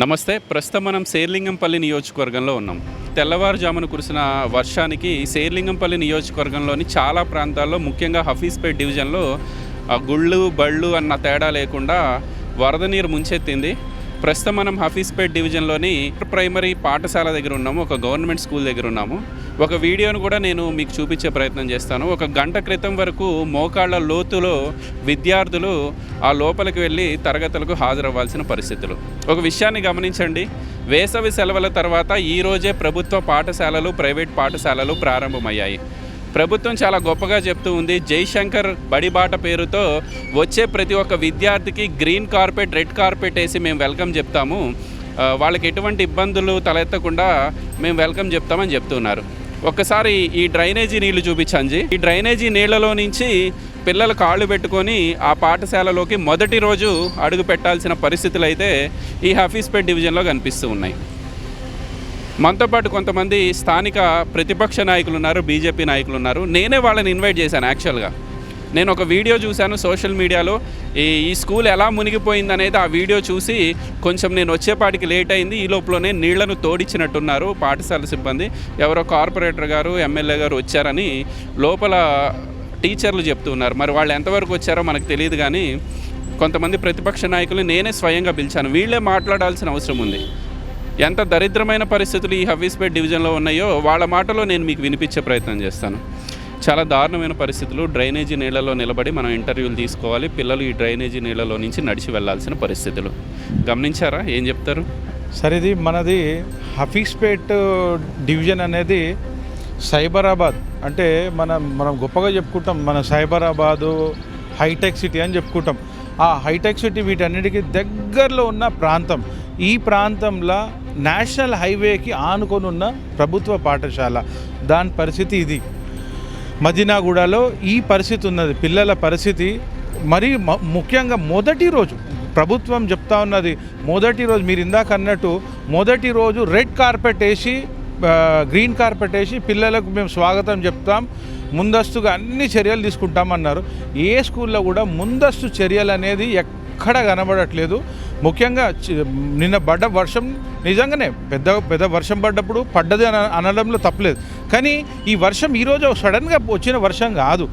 నమస్తే ప్రస్తుతం మనం శేర్లింగంపల్లి నియోజకవర్గంలో ఉన్నాం. తెల్లవారుజామున కురిసిన వర్షానికి శేర్లింగంపల్లి నియోజకవర్గంలోని చాలా ప్రాంతాల్లో ముఖ్యంగా హఫీజ్పేట్ డివిజన్లో ఆ గుళ్ళు బళ్ళు అన్న తేడా లేకుండా వరద నీరు ముంచెత్తింది. ప్రస్తుతం మనం హఫీజ్పేట్ డివిజన్లోని ప్రైమరీ పాఠశాల దగ్గర ఉన్నాము ఒక గవర్నమెంట్ స్కూల్ దగ్గర ఉన్నాము. ఒక వీడియోను కూడా నేను మీకు చూపించే ప్రయత్నం చేస్తాను. ఒక గంట క్రితం వరకు మోకాళ్ళ లోతులో విద్యార్థులు ఆ లోపలికి వెళ్ళి తరగతులకు హాజరవ్వాల్సిన పరిస్థితులు. ఒక విషయాన్ని గమనించండి. వేసవి సెలవుల తర్వాత ఈరోజే ప్రభుత్వ పాఠశాలలు ప్రైవేట్ పాఠశాలలు ప్రారంభమయ్యాయి. ప్రభుత్వం చాలా గొప్పగా చెప్తూ ఉంది. జైశంకర్ బడిబాట పేరుతో వచ్చే ప్రతి ఒక్క విద్యార్థికి గ్రీన్ కార్పెట్ రెడ్ కార్పెట్ వేసి మేము వెల్కమ్ చెప్తాము. వాళ్ళకి ఎటువంటి ఇబ్బందులు తలెత్తకుండా మేము వెల్కమ్ చెప్తామని చెప్తున్నారు. ఒక్కసారి ఈ డ్రైనేజీ నీళ్ళు చూపించండి ఈ డ్రైనేజీ నీళ్ళలో నుంచి పిల్లలు కాళ్ళు పెట్టుకొని ఆ పాఠశాలలోకి మొదటి రోజు అడుగు పెట్టాల్సిన పరిస్థితులు అయితే ఈ హఫీస్పేట్ డివిజన్లో కనిపిస్తూ ఉన్నాయి. మనతో పాటు కొంతమంది స్థానిక ప్రతిపక్ష నాయకులు ఉన్నారు బీజేపీ నాయకులు ఉన్నారు. నేనే వాళ్ళని ఇన్వైట్ చేశాను యాక్చువల్గా నేను ఒక వీడియో చూశాను సోషల్ మీడియాలో ఈ ఈ స్కూల్ ఎలా మునిగిపోయింది అనేది ఆ వీడియో చూసి కొంచెం నేను వచ్చేపాటికి లేట్ అయింది. ఈ లోపలనే నీళ్ళను తోడిచ్చినట్టున్నారు పాఠశాల సిబ్బంది. ఎవరో కార్పొరేటర్ గారు ఎమ్మెల్యే గారు వచ్చారని లోపల టీచర్లు చెప్తున్నారు మరి వాళ్ళు ఎంతవరకు వచ్చారో మనకు తెలియదు కానీ కొంతమంది ప్రతిపక్ష నాయకులు నేనే స్వయంగా పిలిచాను. వీళ్ళే మాట్లాడాల్సిన అవసరం ఉంది. ఎంత దరిద్రమైన పరిస్థితులు ఈ హఫీజ్పేట్ డివిజన్లో ఉన్నాయో వాళ్ళ మాటలో నేను మీకు వినిపించే ప్రయత్నం చేస్తాను. చాలా దారుణమైన పరిస్థితులు. డ్రైనేజీ నీళ్ళలో నిలబడి మనం ఇంటర్వ్యూలు తీసుకోవాలి. పిల్లలు ఈ డ్రైనేజీ నీళ్ళలో నుంచి నడిచి వెళ్ళాల్సిన పరిస్థితులు. గమనించారా? ఏం చెప్తారు? సరే ఇది మనది హఫీస్పేట్ డివిజన్ అనేది సైబరాబాద్. అంటే మనం మనం గొప్పగా చెప్పుకుంటాం మన సైబరాబాదు హైటెక్ సిటీ అని చెప్పుకుంటాం. ఆ హైటెక్ సిటీ వీటన్నిటికీ దగ్గరలో ఉన్న ప్రాంతం. ఈ ప్రాంతంలో నేషనల్ హైవేకి ఆనుకొని ఉన్న ప్రభుత్వ పాఠశాల. దాని పరిస్థితి ఇది. మదీనాగూడలో ఈ పరిస్థితి ఉన్నది. పిల్లల పరిస్థితి మరి ముఖ్యంగా మొదటి రోజు ప్రభుత్వం చెప్తా ఉన్నది. మొదటి రోజు మీరు ఇందాక అన్నట్టు మొదటి రోజు రెడ్ కార్పెట్ వేసి గ్రీన్ కార్పెట్ వేసి పిల్లలకు మేము స్వాగతం చెప్తాం. ముందస్తుగా అన్ని చర్యలు తీసుకుంటామన్నారు. ఏ స్కూల్లో కూడా ముందస్తు చర్యలు అనేది ఎక్కడ కనబడట్లేదు. ముఖ్యంగా చి- నిన్న పడ్డ వర్షం నిజంగానే పెద్ద పెద్ద వర్షం పడ్డప్పుడు పడ్డది అన అనడంలో తప్పలేదు. కానీ ఈ వర్షం ఈరోజు సడన్గా వచ్చిన వర్షం కాదు.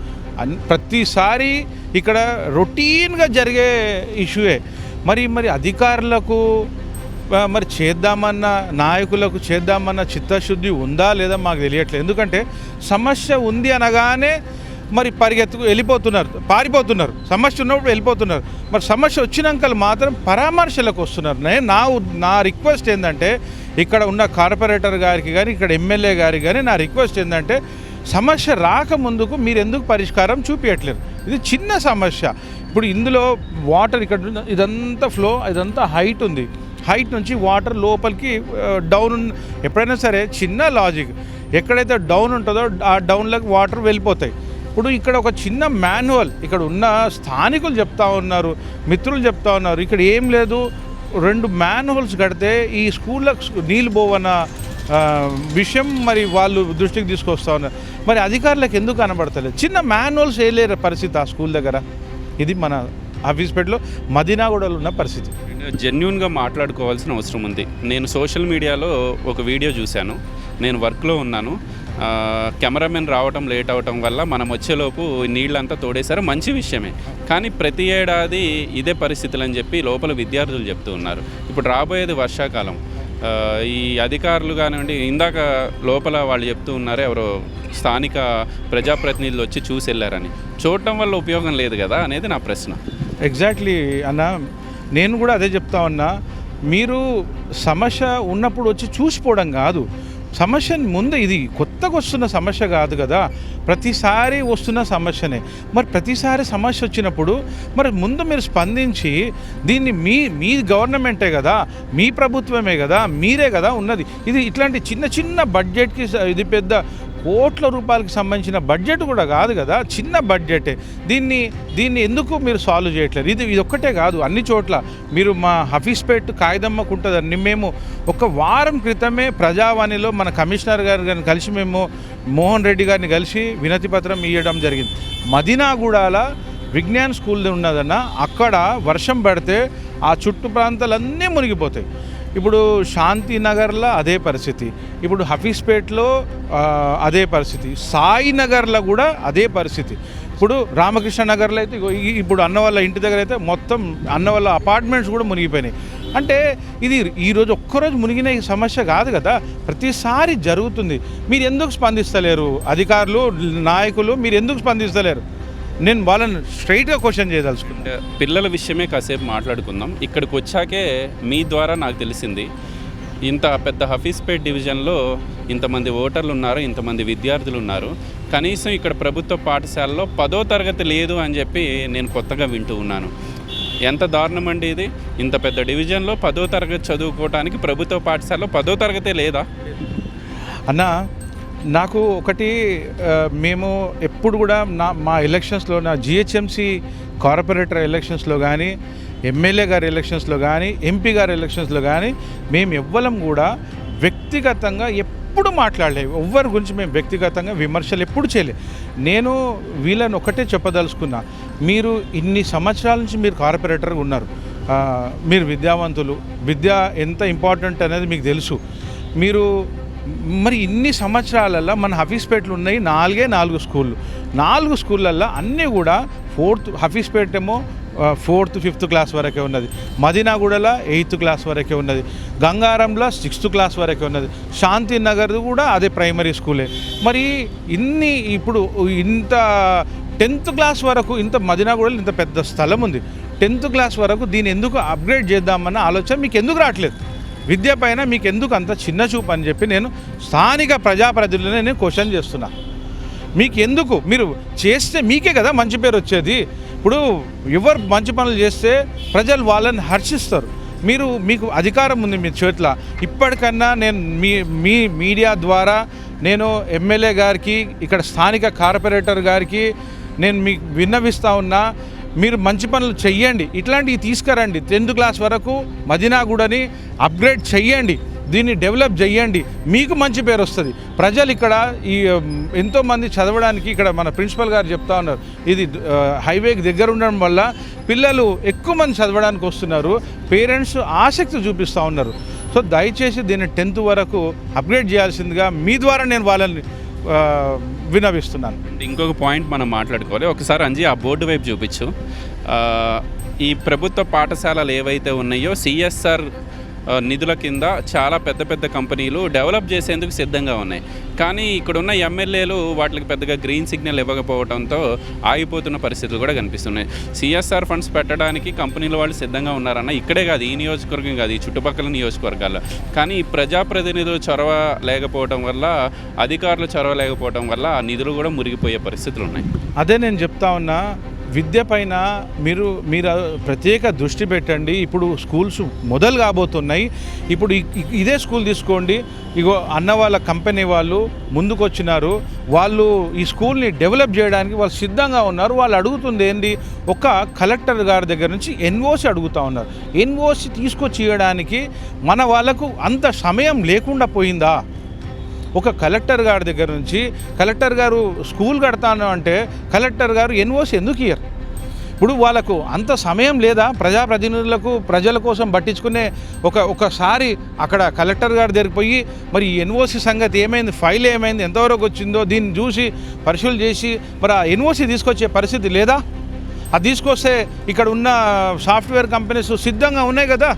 ప్రతిసారి ఇక్కడ రొటీన్గా జరిగే ఇష్యూయే. మరి మరి అధికారులకు మరి చేద్దామన్న నాయకులకు చేద్దామన్న చిత్తశుద్ధి ఉందా లేదా మాకు తెలియట్లేదు. ఎందుకంటే సమస్య ఉంది అనగానే మరి పరిగెత్తుకు వెళ్ళిపోతున్నారు పారిపోతున్నారు సమస్య ఉన్నప్పుడు వెళ్ళిపోతున్నారు. మరి సమస్య వచ్చినాక మాత్రం పరామర్శలకు వస్తున్నారు. నేను నా నా రిక్వెస్ట్ ఏంటంటే ఇక్కడ ఉన్న కార్పొరేటర్ గారికి కానీ ఇక్కడ ఎమ్మెల్యే గారికి కానీ నా రిక్వెస్ట్ ఏంటంటే సమస్య రాకముందుకు మీరు ఎందుకు పరిష్కారం చూపించట్లేరు ఇది చిన్న సమస్య. ఇప్పుడు ఇందులో వాటర్ ఇక్కడ ఇదంతా ఫ్లో ఇదంతా హైట్ ఉంది. హైట్ నుంచి వాటర్ లోపలికి డౌన్ ఎప్పుడైనా సరే చిన్న లాజిక్. ఎక్కడైతే డౌన్ ఉంటుందో ఆ డౌన్లోకి వాటర్ వెళ్ళిపోతాయి. ఇప్పుడు ఇక్కడ ఒక చిన్న మాన్యువల్ ఇక్కడ ఉన్న స్థానికులు చెప్తా ఉన్నారు మిత్రులు చెప్తా ఉన్నారు. ఇక్కడ ఏం లేదు రెండు మాన్యువల్స్ కడితే ఈ స్కూళ్ళకు నీళ్ళు పోవన్న విషయం మరి వాళ్ళు దృష్టికి తీసుకొస్తా ఉన్నారు. మరి అధికారులకు ఎందుకు కనబడతలేదు? చిన్న మాన్యువల్స్ వేయలేరు పరిస్థితి ఆ స్కూల్ దగ్గర? ఇది మన ఆఫీస్పేటలో మదీనాగూడలో ఉన్న పరిస్థితి. జెన్యున్గా మాట్లాడుకోవాల్సిన అవసరం ఉంది. నేను సోషల్ మీడియాలో ఒక వీడియో చూశాను. నేను వర్క్లో ఉన్నాను. కెమెరామెన్ రావటం లేట్ అవటం వల్ల మనం వచ్చేలోపు నీళ్ళంతా తోడేశారు. మంచి విషయమే. కానీ ప్రతి ఏడాది ఇదే పరిస్థితులు అని చెప్పి లోపల విద్యార్థులు చెప్తూ ఉన్నారు. ఇప్పుడు రాబోయేది వర్షాకాలం. ఈ అధికారులు కానివ్వండి ఇందాక లోపల వాళ్ళు చెప్తూ ఉన్నారు ఎవరో స్థానిక ప్రజాప్రతినిధులు వచ్చి చూసి వెళ్ళారని చూడటం వల్ల ఉపయోగం లేదు కదా అనేది నా ప్రశ్న. ఎగ్జాక్ట్లీ అన్న. నేను కూడా అదే చెప్తా ఉన్నా. మీరు సమస్య ఉన్నప్పుడు వచ్చి చూసిపోవడం కాదు. సమస్య ముందు ఇది కొత్తగా వస్తున్న సమస్య కాదు కదా. ప్రతిసారి వస్తున్న సమస్యనే. మరి ప్రతిసారి సమస్య వచ్చినప్పుడు మరి ముందు మీరు స్పందించి దీన్ని మీ మీ గవర్నమెంటే కదా మీ ప్రభుత్వమే కదా మీరే కదా ఉన్నది. ఇది ఇట్లాంటి చిన్న చిన్న బడ్జెట్కి ఇది పెద్ద కోట్ల రూపాయలకు సంబంధించిన బడ్జెట్ కూడా కాదు కదా చిన్న బడ్జెటే. దీన్ని దీన్ని ఎందుకు మీరు సాల్వ్ చేయట్లేదు? ఇది ఇది ఒక్కటే కాదు అన్ని చోట్ల మీరు మా హఫీస్పేట్ కాగిదమ్మకు ఉంటుందని మేము ఒక వారం క్రితమే ప్రజావాణిలో మన కమిషనర్ గారు గారిని కలిసి మేము మోహన్ రెడ్డి గారిని కలిసి వినతి పత్రం ఇవ్వడం జరిగింది. మదినాగూడాల విజ్ఞాన్ స్కూల్ ఉన్నదన్న అక్కడ వర్షం పడితే ఆ చుట్టు ప్రాంతాలన్నీ మునిగిపోతాయి. ఇప్పుడు శాంతినగర్లో అదే పరిస్థితి. ఇప్పుడు హఫీస్పేట్లో అదే పరిస్థితి. సాయినగర్లో కూడా అదే పరిస్థితి. ఇప్పుడు రామకృష్ణ నగర్లో అయితే ఇప్పుడు అన్న వాళ్ళ ఇంటి దగ్గర అయితే మొత్తం అన్న వాళ్ళ అపార్ట్మెంట్స్ కూడా మునిగిపోయినాయి. అంటే ఇది ఈరోజు ఒక్కరోజు మునిగిన ఈ సమస్య కాదు కదా. ప్రతిసారి జరుగుతుంది. మీరు ఎందుకు స్పందిస్తలేరు? అధికారులు నాయకులు మీరు ఎందుకు స్పందిస్తలేరు? నేను వాళ్ళని స్ట్రైట్గా క్వశ్చన్ చేయదలుచుకున్నాను పిల్లల విషయమే కాసేపు మాట్లాడుకుందాం. ఇక్కడికి వచ్చాకే మీ ద్వారా నాకు తెలిసింది ఇంత పెద్ద హఫీస్పేట్ డివిజన్లో ఇంతమంది ఓటర్లు ఉన్నారు ఇంతమంది విద్యార్థులు ఉన్నారు కనీసం ఇక్కడ ప్రభుత్వ పాఠశాలలో పదో తరగతి లేదు అని చెప్పి నేను కొత్తగా వింటూ ఉన్నాను. ఎంత దారుణం అండి ఇది? ఇంత పెద్ద డివిజన్లో పదో తరగతి చదువుకోవడానికి ప్రభుత్వ పాఠశాలలో పదో తరగతే లేదా? అన్న నాకు ఒకటి మేము ఎప్పుడు కూడా నా మా ఎలక్షన్స్లో నా జిహెచ్ఎంసి కార్పొరేటర్ ఎలక్షన్స్లో కానీ ఎమ్మెల్యే గారి ఎలక్షన్స్లో కానీ ఎంపీ గారి ఎలక్షన్స్లో కానీ మేము ఎవ్వరం కూడా వ్యక్తిగతంగా ఎప్పుడు మాట్లాడలేదు ఎవ్వరి గురించి మేము వ్యక్తిగతంగా విమర్శలు ఎప్పుడు చేయలేదు నేను వీళ్ళని ఒకటే చెప్పదలుచుకున్నా. మీరు ఇన్ని సంవత్సరాల నుంచి మీరు కార్పొరేటర్గా ఉన్నారు. మీరు విద్యావంతులు. విద్య ఎంత ఇంపార్టెంట్ అనేది మీకు తెలుసు. మీరు మరి ఇన్ని సంవత్సరాలల్లో మన హఫీస్పేటలు ఉన్నాయి నాలుగే నాలుగు స్కూళ్ళు. నాలుగు స్కూళ్ళల్లో అన్నీ కూడా ఫోర్త్ హఫీస్పేట్ ఏమో ఫోర్త్ ఫిఫ్త్ క్లాస్ వరకే ఉన్నది. మదీనాగూడలో ఎయిత్ క్లాస్ వరకే ఉన్నది. గంగారంలో సిక్స్త్ క్లాస్ వరకే ఉన్నది. శాంతి నగర్ కూడా అదే ప్రైమరీ స్కూలే. మరి ఇన్ని ఇప్పుడు ఇంత టెన్త్ క్లాస్ వరకు ఇంత మదీనాగూడలో ఇంత పెద్ద స్థలం ఉంది. టెన్త్ క్లాస్ వరకు దీన్ని ఎందుకు అప్గ్రేడ్ చేద్దామన్న ఆలోచన మీకు ఎందుకు రావట్లేదు? విద్య పైన మీకు ఎందుకు అంత చిన్న చూపు అని చెప్పి నేను స్థానిక ప్రజాప్రతినిధులనే నేను క్వశ్చన్ చేస్తున్నా. మీకు ఎందుకు మీరు చేస్తే మీకే కదా మంచి పేరు వచ్చేది. ఇప్పుడు ఎవరు మంచి పనులు చేస్తే ప్రజలు వాళ్ళని హర్షిస్తారు. మీరు మీకు అధికారం ఉంది మీ చేతిలో. ఇప్పటికన్నా నేను మీ మీ మీడియా ద్వారా నేను ఎమ్మెల్యే గారికి ఇక్కడ స్థానిక కార్పొరేటర్ గారికి నేను మీకు విన్నవిస్తూ ఉన్నా. మీరు మంచి పనులు చెయ్యండి. ఇట్లాంటివి తీసుకురండి. టెన్త్ క్లాస్ వరకు మదీనాగూడని అప్గ్రేడ్ చెయ్యండి. దీన్ని డెవలప్ చేయండి మీకు మంచి పేరు వస్తుంది. ప్రజలు ఇక్కడ ఈ ఎంతోమంది చదవడానికి ఇక్కడ మన ప్రిన్సిపల్ గారు చెప్తా ఉన్నారు. ఇది హైవేకి దగ్గర ఉండడం వల్ల పిల్లలు ఎక్కువ మంది చదవడానికి వస్తున్నారు. పేరెంట్స్ ఆసక్తి చూపిస్తూ ఉన్నారు. సో దయచేసి దీన్ని టెన్త్ వరకు అప్గ్రేడ్ చేయాల్సిందిగా మీ ద్వారా నేను వాళ్ళని వినవిస్తున్నాను. ఇంకొక పాయింట్ మనం మాట్లాడుకోవాలి. ఒకసారి అంజీ ఆ బోర్డు వైపు చూపించు. ఈ ప్రభుత్వ పాఠశాలలు ఏవైతే ఉన్నాయో సిఎస్ఆర్ నిధుల కింద చాలా పెద్ద పెద్ద కంపెనీలు డెవలప్ చేసేందుకు సిద్ధంగా ఉన్నాయి. కానీ ఇక్కడున్న ఎమ్మెల్యేలు వాటికి పెద్దగా గ్రీన్ సిగ్నల్ ఇవ్వకపోవడంతో ఆగిపోతున్న పరిస్థితులు కూడా కనిపిస్తున్నాయి. సిఎస్ఆర్ ఫండ్స్ పెట్టడానికి కంపెనీల వాళ్ళు సిద్ధంగా ఉన్నారన్న ఇక్కడే కాదు ఈ నియోజకవర్గం కాదు ఈ చుట్టుపక్కల నియోజకవర్గాల్లో. కానీ ప్రజాప్రతినిధులు చొరవ లేకపోవడం వల్ల అధికారులు చొరవ లేకపోవడం వల్ల ఆ నిధులు కూడా మురిగిపోయే పరిస్థితులు ఉన్నాయి. అదే నేను చెప్తా ఉన్నా విద్య పైన మీరు మీరు ప్రత్యేక దృష్టి పెట్టండి. ఇప్పుడు స్కూల్స్ మొదలు కాబోతున్నాయి. ఇప్పుడు ఇదే స్కూల్ తీసుకోండి. ఇగో అన్న వాళ్ళ కంపెనీ వాళ్ళు ముందుకొచ్చినారు. వాళ్ళు ఈ స్కూల్ని డెవలప్ చేయడానికి వాళ్ళు సిద్ధంగా ఉన్నారు. వాళ్ళు అడుగుతుంది ఏంటి ఒక కలెక్టర్ గారి దగ్గర నుంచి ఎన్ఓసి అడుగుతా ఉన్నారు. ఎన్ఓసి తీసుకొచ్చి ఇవ్వడానికి మన వాళ్ళకు అంత సమయం లేకుండా పోయిందా? ఒక కలెక్టర్ గారి దగ్గర నుంచి కలెక్టర్ గారు స్కూల్ కడతాను అంటే కలెక్టర్ గారు ఎన్ఓసి ఎందుకు ఇయ్యరు? ఇప్పుడు వాళ్ళకు అంత సమయం లేదా? ప్రజాప్రతినిధులకు ప్రజల కోసం పట్టించుకునే ఒక ఒకసారి అక్కడ కలెక్టర్ గారి దగ్గరికి పోయి మరి ఎన్ఓసి సంగతి ఏమైంది? ఫైల్ ఏమైంది? ఎంతవరకు వచ్చిందో? దీన్ని చూసి పరిశీలన చేసి మరి ఆ ఎన్ఓసి తీసుకొచ్చే పరిస్థితి లేదా? అది తీసుకొస్తే ఇక్కడ ఉన్న సాఫ్ట్వేర్ కంపెనీస్ సిద్ధంగా ఉన్నాయి కదా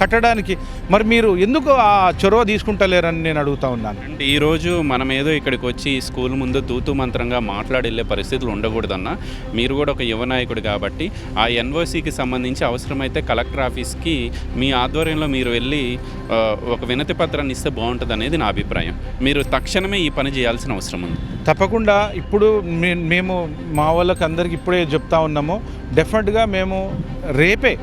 కట్టడానికి. మరి మీరు ఎందుకు ఆ చొరవ తీసుకుంటలేరని నేను అడుగుతా ఉన్నాను. అంటే ఈరోజు మనం ఏదో ఇక్కడికి వచ్చి ఈ స్కూల్ ముందు తూతు మంత్రంగా మాట్లాడి వెళ్ళే పరిస్థితులు ఉండకూడదన్న మీరు కూడా ఒక యువ నాయకుడు కాబట్టి ఆ ఎన్ఓసికి సంబంధించి అవసరమైతే కలెక్టర్ ఆఫీస్కి మీ ఆధ్వర్యంలో మీరు వెళ్ళి ఒక వినతి పత్రాన్ని ఇస్తే బాగుంటుంది అనేది నా అభిప్రాయం. మీరు తక్షణమే ఈ పని చేయాల్సిన అవసరం ఉంది. తప్పకుండా ఇప్పుడు మే- మేము మా వాళ్ళకి అందరికి ఇప్పుడే చెప్తా ఉన్నాము. డెఫినెట్గా మేము రేపే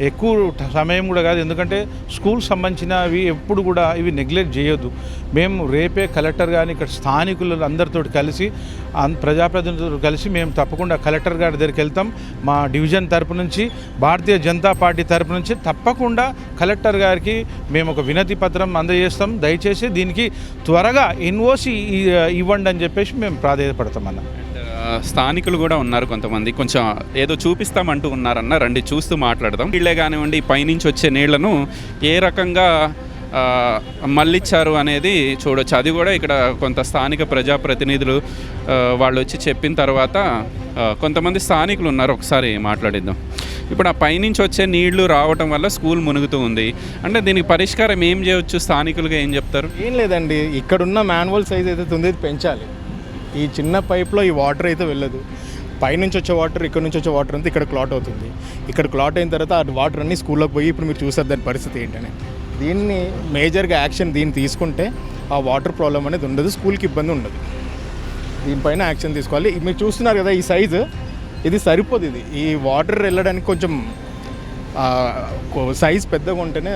ఎక్కువ సమయం కూడా కాదు. ఎందుకంటే స్కూల్ సంబంధించినవి ఎప్పుడు కూడా ఇవి నెగ్లెక్ట్ చేయొద్దు. మేము రేపే కలెక్టర్ కానీ ఇక్కడ స్థానికులు అందరితో కలిసి అన్- ప్రజాప్రతినిధులతో కలిసి మేము తప్పకుండా కలెక్టర్ గారి దగ్గరికి వెళ్తాం. మా డివిజన్ తరపు నుంచి భారతీయ జనతా పార్టీ తరపు నుంచి తప్పకుండా కలెక్టర్ గారికి మేము ఒక వినతి పత్రం అందజేస్తాం. దయచేసి దీనికి త్వరగా ఎన్ఓసి ఇవ్వండి అని చెప్పేసి మేము ప్రాధాన్యపడతాం అన్న. స్థానికులు కూడా ఉన్నారు కొంతమంది. కొంచెం ఏదో చూపిస్తామంటూ ఉన్నారన్న రండి చూస్తూ మాట్లాడదాం. వీళ్ళే కానివ్వండి పైనుంచి వచ్చే నీళ్ళను ఏ రకంగా మళ్ళిచ్చారు అనేది చూడొచ్చు. అది కూడా ఇక్కడ కొంత స్థానిక ప్రజాప్రతినిధులు వాళ్ళు వచ్చి చెప్పిన తర్వాత కొంతమంది స్థానికులు ఉన్నారు. ఒకసారి మాట్లాడిద్దాం. ఇప్పుడు ఆ పైనుంచి వచ్చే నీళ్ళు రావటం వల్ల స్కూల్ మునుగుతూ ఉంది. అంటే దీనికి పరిష్కారం ఏం చేయవచ్చు స్థానికులుగా ఏం చెప్తారు? ఏం లేదండి. ఇక్కడున్న మాన్యువల్ సైజ్ ఏదైతే ఉందో పెంచాలి. ఈ చిన్న పైప్లో ఈ వాటర్ అయితే వెళ్ళదు. పైనుంచి వచ్చే వాటర్ ఇక్కడ నుంచి వచ్చే వాటర్ అంతా ఇక్కడ క్లాట్ అవుతుంది. ఇక్కడ క్లాట్ అయిన తర్వాత ఆ వాటర్ అన్ని స్కూల్లోకి పోయి ఇప్పుడు మీరు చూసారు దాని పరిస్థితి ఏంటని. దీన్ని మేజర్గా యాక్షన్ దీన్ని తీసుకుంటే ఆ వాటర్ ప్రాబ్లం అనేది ఉండదు స్కూల్కి ఇబ్బంది ఉండదు. దీనిపైన యాక్షన్ తీసుకోవాలి. మీరు చూస్తున్నారు కదా ఈ సైజు ఇది సరిపోదు ఇది. ఈ వాటర్ వెళ్ళడానికి కొంచెం సైజ్ పెద్దగా ఉంటేనే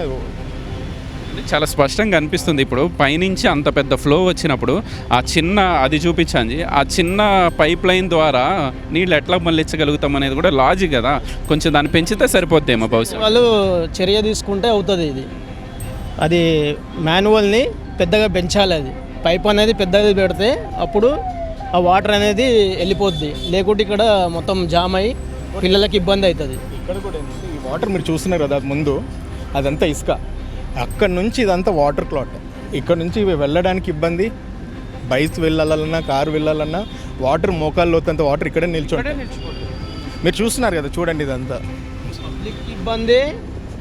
చాలా స్పష్టంగా అనిపిస్తుంది ఇప్పుడు. పైనుంచి అంత పెద్ద ఫ్లో వచ్చినప్పుడు ఆ చిన్న అది చూపించండి. ఆ చిన్న పైప్ లైన్ ద్వారా నీళ్ళు ఎట్లా మళ్ళించగలుగుతాం అనేది కూడా లాజిక్ కదా. కొంచెం దాన్ని పెంచితే సరిపోద్దేమో బహుశా. వాళ్ళు చర్య తీసుకుంటే అవుతుంది ఇది. అది మాన్యువల్ని పెద్దగా పెంచాలి అది. పైప్ అనేది పెద్దగా పెడితే అప్పుడు ఆ వాటర్ అనేది వెళ్ళిపోద్ది. లేకుంటే ఇక్కడ మొత్తం జామ్ అయ్యి పిల్లలకి ఇబ్బంది అవుతుంది. ఇక్కడ కూడా వాటర్ మీరు చూస్తున్నారు కదా ముందు. అదంతా ఇసుక. అక్కడ నుంచి ఇదంతా వాటర్ క్లాట్. ఇక్కడ నుంచి ఇవి వెళ్ళడానికి ఇబ్బంది. బైక్ వెళ్ళాలన్నా కారు వెళ్ళాలన్నా వాటర్ మోకాల్లో అంత వాటర్ ఇక్కడే నిల్చోండి మీరు చూస్తున్నారు కదా చూడండి ఇదంతా. పబ్లిక్కి ఇబ్బంది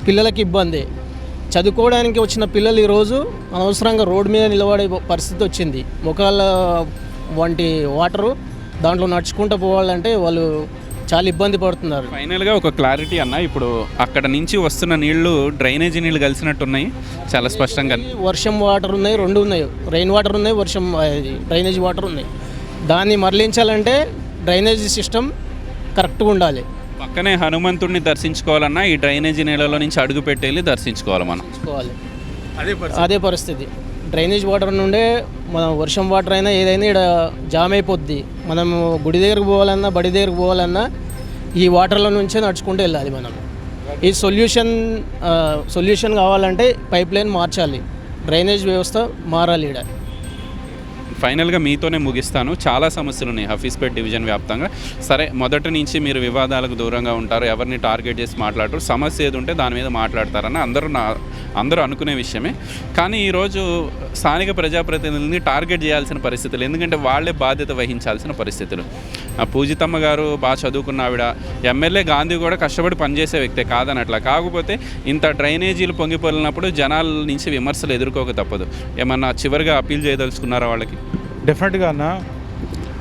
పిల్లలకి ఇబ్బంది. చదువుకోవడానికి వచ్చిన పిల్లలు ఈరోజు అనవసరంగా రోడ్డు మీద నిలబడే పరిస్థితి వచ్చింది. ముఖాల వంటి వాటరు దాంట్లో నడుచుకుంటూ పోవాలంటే వాళ్ళు చాలా ఇబ్బంది పడుతున్నారు. ఫైనల్గా ఒక క్లారిటీ అన్న ఇప్పుడు అక్కడ నుంచి వస్తున్న నీళ్ళు డ్రైనేజీ నీళ్ళు కలిసినట్టున్నాయి. చాలా స్పష్టంగా వర్షం వాటర్ ఉన్నాయి రెండు ఉన్నాయి. రెయిన్ వాటర్ ఉన్నాయి వర్షం డ్రైనేజ్ వాటర్ ఉన్నాయి. దాన్ని మరలించాలంటే డ్రైనేజీ సిస్టమ్ కరెక్ట్గా ఉండాలి. పక్కనే హనుమంతుడిని దర్శించుకోవాలన్నా ఈ డ్రైనేజీ నీళ్ళలో నుంచి అడుగు పెట్టేళ్ళి దర్శించుకోవాలి మనం. అదే పరిస్థితి. డ్రైనేజ్ వాటర్ నుండే మనం వర్షం వాటర్ అయినా ఏదైనా ఇక్కడ జామ్ అయిపోద్ది. మనము గుడి దగ్గరకు పోవాలన్నా బడి దగ్గరకు పోవాలన్నా ఈ వాటర్ల నుంచే నడుచుకుంటూ వెళ్ళాలి మనం. ఈ సొల్యూషన్ సొల్యూషన్ కావాలంటే పైప్ లైన్ మార్చాలి. డ్రైనేజ్ వ్యవస్థ మారాలి ఇక్కడ ఫైనల్గా మీతోనే ముగిస్తాను. చాలా సమస్యలు ఉన్నాయి హఫీస్పేట్ డివిజన్ వ్యాప్తంగా. సరే మొదటి నుంచి మీరు వివాదాలకు దూరంగా ఉంటారు. ఎవరిని టార్గెట్ చేసి మాట్లాడరు. సమస్య ఏది ఉంటే దాని మీద మాట్లాడతారని అందరూ నా అందరూ అనుకునే విషయమే. కానీ ఈరోజు స్థానిక ప్రజాప్రతినిధులని టార్గెట్ చేయాల్సిన పరిస్థితులు ఎందుకంటే వాళ్ళే బాధ్యత వహించాల్సిన పరిస్థితులు. ఆ పూజితమ్మ గారు బాగా చదువుకున్న ఆవిడ ఎమ్మెల్యే గాంధీ కూడా కష్టపడి పనిచేసే వ్యక్తే కాదనట్లా. కాకపోతే ఇంత డ్రైనేజీలు పొంగిపోలినప్పుడు జనాల నుంచి విమర్శలు ఎదుర్కోక తప్పదు. ఏమన్నా చివరిగా అప్పీల్ చేయదలుచుకున్నారా వాళ్ళకి? డెఫినెట్గా అన్న.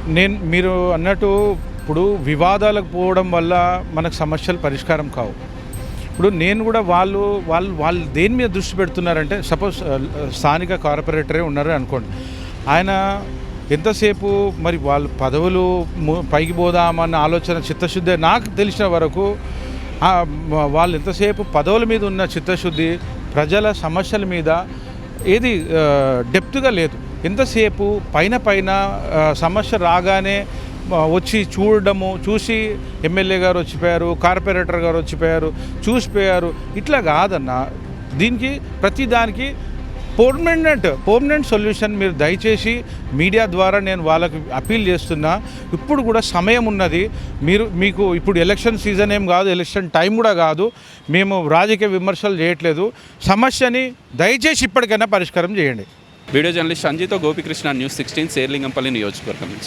నేను మీరు అన్నట్టు ఇప్పుడు వివాదాలకు పోవడం వల్ల మనకు సమస్యలు పరిష్కారం కావు. ఇప్పుడు నేను కూడా వాళ్ళు వాళ్ళు వాళ్ళు దేని మీద దృష్టి పెడుతున్నారంటే సపోజ్ స్థానిక కార్పొరేటరే ఉన్నారు అనుకోండి. ఆయన ఎంతసేపు మరి వాళ్ళు పదవులు పైకి పోదామన్న ఆలోచన చిత్తశుద్ధి నాకు తెలిసిన వరకు వాళ్ళు ఎంతసేపు పదవుల మీద ఉన్న చిత్తశుద్ధి ప్రజల సమస్యల మీద ఏది డెప్త్గా లేదు. ఎంతసేపు పైన పైన సమస్య రాగానే వచ్చి చూడడము చూసి ఎమ్మెల్యే గారు వచ్చిపోయారు కార్పొరేటర్ గారు వచ్చిపోయారు చూసిపోయారు. ఇట్లా కాదన్న దీనికి ప్రతి దానికి పర్మనెంట్ పర్మనెంట్ సొల్యూషన్ మీరు దయచేసి మీడియా ద్వారా నేను వాళ్ళకి అప్పీల్ చేస్తున్నా. ఇప్పుడు కూడా సమయం ఉన్నది. మీరు మీకు ఇప్పుడు ఎలక్షన్ సీజన్ ఏం కాదు ఎలక్షన్ టైం కూడా కాదు. మేము రాజకీయ విమర్శలు చేయట్లేదు. సమస్యని దయచేసి ఇప్పటికైనా పరిష్కారం చేయండి. వీడియో జర్నలిస్ట్ సంజీతో గోపికృష్ణ న్యూస్ సిక్స్టీన్ శేర్లింగంపల్లి నియోజకవర్గం నుంచి.